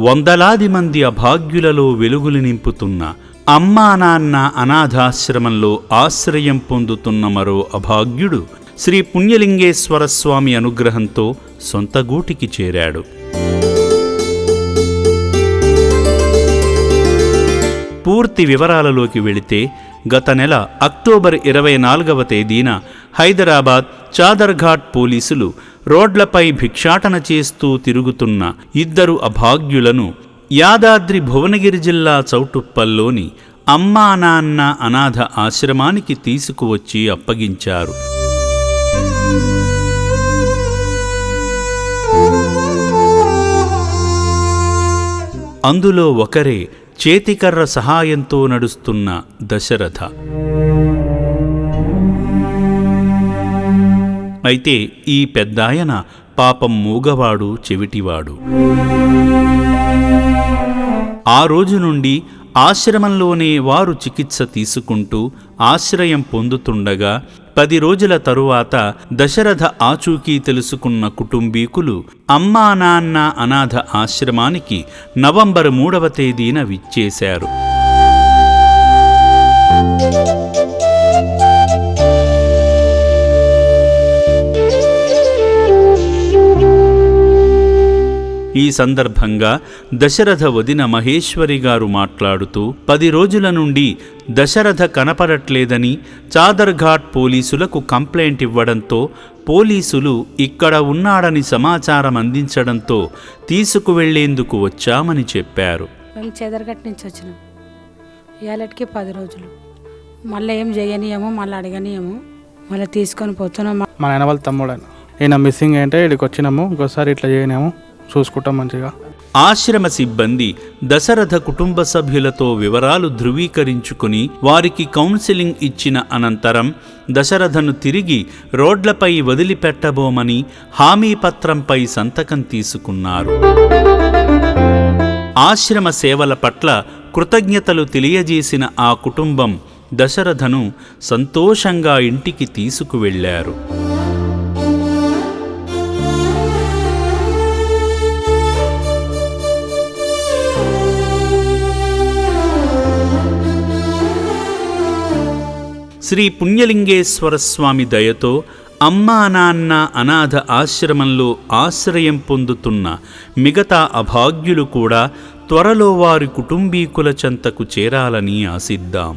వందలాది మంది అభాగ్యులలో వెలుగులు నింపుతున్న అమ్మా నాన్న అనాథాశ్రమంలో ఆశ్రయం పొందుతున్న మరో అభాగ్యుడు శ్రీ పుణ్యలింగేశ్వర స్వామి అనుగ్రహంతో సొంత గూటికి చేరాడు. పూర్తి వివరాలలోకి వెళితే గత నెల అక్టోబర్ ఇరవై నాలుగవ తేదీన హైదరాబాద్ చాదర్ఘాట్ పోలీసులు రోడ్లపై భిక్షాటన చేస్తూ తిరుగుతున్న ఇద్దరు అభాగ్యులను యాదాద్రి భువనగిరి జిల్లా చౌటుప్పల్లోని అమ్మా నాన్న అనాథ ఆశ్రమానికి తీసుకువచ్చి అప్పగించారు. అందులో ఒకరే చేతికర్ర సహాయంతో నడుస్తున్న దశరథ. అయితే ఈ పెద్దాయన పాపం మూగవాడు చెవిటివాడు. ఆ రోజు నుండి ఆశ్రమంలోనే వారు చికిత్స తీసుకుంటూ ఆశ్రయం పొందుతుండగా పది రోజుల తరువాత దశరథ ఆచూకీ తెలుసుకున్న కుటుంబీకులు అమ్మా నాన్న అనాథ ఆశ్రమానికి నవంబర్ మూడవ తేదీన విచ్చేశారు. ఈ సందర్భంగా దశరథ వదిన మహేశ్వరి గారు మాట్లాడుతూ పది రోజుల నుండి దశరథ కనపడట్లేదని చాదర్ఘాట్ పోలీసులకు కంప్లైంట్ ఇవ్వడంతో పోలీసులు ఇక్కడ ఉన్నాడని సమాచారం అందించడంతో తీసుకువెళ్ళేందుకు వచ్చామని చెప్పారు. మేము నుంచి వచ్చినాం. ఇవాళకి పది రోజులు. మళ్ళీ ఏం చేయనీయము మళ్ళీ అడగనీయము మళ్ళీ తీసుకొని పోతున్నాం. మా నాయన వాళ్ళ తమ్ముడు ఆయన ఈయన మిస్సింగ్ అంటే ఇక్కడికి వచ్చినాము ఇంకోసారి ఇట్లా చేయనాము. చూసుకుంటాం మంచిగా. ఆశ్రమ సిబ్బంది దశరథ కుటుంబ సభ్యులతో వివరాలు ధృవీకరించుకుని వారికి కౌన్సిలింగ్ ఇచ్చిన అనంతరం దశరథను తిరిగి రోడ్లపై వదిలిపెట్టబోమని హామీ పత్రంపై సంతకం తీసుకున్నారు. ఆశ్రమ సేవల పట్ల కృతజ్ఞతలు తెలియజేసిన ఆ కుటుంబం దశరథను సంతోషంగా ఇంటికి తీసుకువెళ్ళారు శ్రీ పుణ్యలింగేశ్వర స్వామి దయతో అమ్మా నాన్న అనాథ ఆశ్రమంలో ఆశ్రయం పొందుతున్న మిగతా అభాగ్యులు కూడా త్వరలో వారి కుటుంబీకుల చెంతకు చేరాలని ఆశిద్దాం.